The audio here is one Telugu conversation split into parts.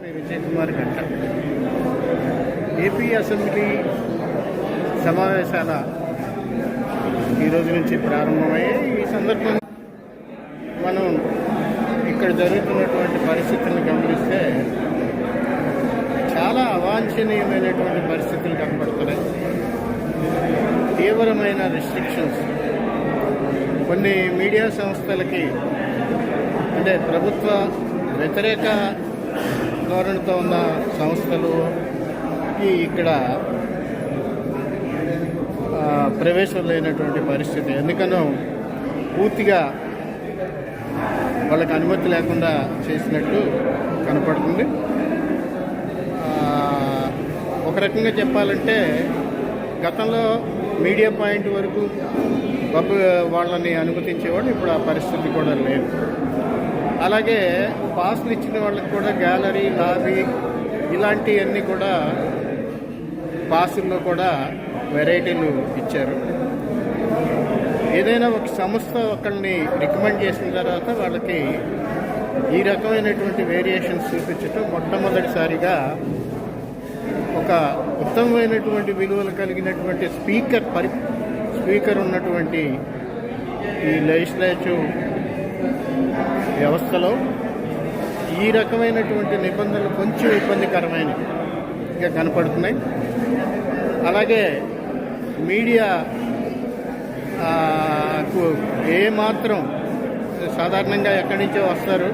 మీ విజయ్ కుమార్ గంట. ఏపీ అసెంబ్లీ సమావేశాల ఈరోజు నుంచి ప్రారంభమయ్యాయి ఈ సందర్భంగా మనం ఇక్కడ జరుగుతున్నటువంటి పరిస్థితులను గమనిస్తే చాలా అవాంఛనీయమైనటువంటి పరిస్థితులు కనపడుతున్నాయి తీవ్రమైన రిస్ట్రిక్షన్స్ కొన్ని మీడియా సంస్థలకి అంటే ప్రభుత్వ వ్యతిరేక ధోరణితో ఉన్న సంస్థలు ఇక్కడ ప్రవేశం లేనటువంటి పరిస్థితి. ఎందుకనో పూర్తిగా వాళ్ళకి అనుమతి లేకుండా చేసినట్టు కనపడుతుంది. ఒక రకంగా చెప్పాలంటే గతంలో మీడియా పాయింట్ వరకు పబ్ వాళ్ళని అనుమతించేవాడు ఇప్పుడు ఆ పరిస్థితి కూడా లేదు. అలాగే పాస్లు ఇచ్చిన వాళ్ళకి కూడా గ్యాలరీ లాబీ ఇలాంటివన్నీ కూడా పాసుల్లో కూడా వెరైటీలు ఇచ్చారు. ఏదైనా ఒక సంస్థ ఒకరిని రికమెండ్ చేసిన తర్వాత వాళ్ళకి ఈ రకమైనటువంటి వేరియేషన్స్ చూపించటం మొట్టమొదటిసారిగా ఒక ఉత్తమమైనటువంటి విలువలు కలిగినటువంటి స్పీకర్ పరి స్పీకర్ ఉన్నటువంటి ఈ లెజిస్లేటివ్ వ్యవస్థలో ఈ రకమైనటువంటి నిబంధనలు కొంచెం ఇబ్బందికరమైనగా కనపడుతున్నాయి. అలాగే మీడియా కు ఏ మాత్రం సాధారణంగా ఎక్కడి నుంచో వస్తారు.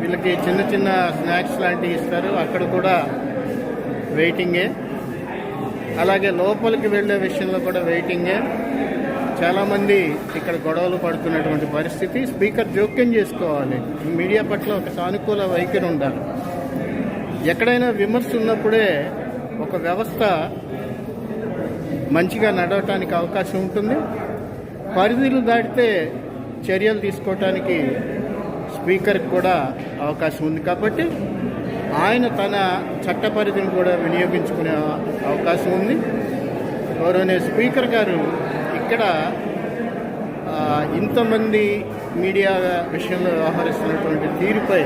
వీళ్ళకి చిన్న చిన్న స్నాక్స్ లాంటివి ఇస్తారు. అక్కడ కూడా వెయిటింగే. అలాగే లోపలికి వెళ్ళే విషయంలో కూడా వెయిటింగే. చాలామంది ఇక్కడ గొడవలు పడుతున్నటువంటి పరిస్థితి. స్పీకర్ జోక్యం చేసుకోవాలి. మీడియా పట్ల ఒక సానుకూల వైఖరి ఉండాలి. ఎక్కడైనా విమర్శ ఉన్నప్పుడే ఒక వ్యవస్థ మంచిగా నడవటానికి అవకాశం ఉంటుంది. పరిధులు దాటితే చర్యలు తీసుకోవటానికి స్పీకర్కి కూడా అవకాశం ఉంది కాబట్టి ఆయన తన చట్ట పరిధిని కూడా వినియోగించుకునే అవకాశం ఉంది. గౌరవనీయ స్పీకర్ గారు ఇక్కడ ఇంతమంది మీడియా విషయంలో వ్యవహరిస్తున్నటువంటి తీరుపై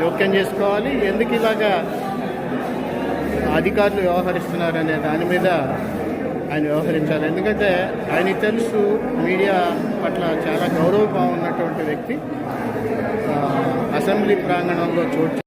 జోక్యం చేసుకోవాలి. ఎందుకు ఇలాగా అధికారులు వ్యవహరిస్తున్నారనే దాని మీద ఆయన వ్యవహరించాలి. ఎందుకంటే ఆయన తెలుసు మీడియా పట్ల చాలా గౌరవభావం ఉన్నటువంటి వ్యక్తి. అసెంబ్లీ ప్రాంగణంలో చోటు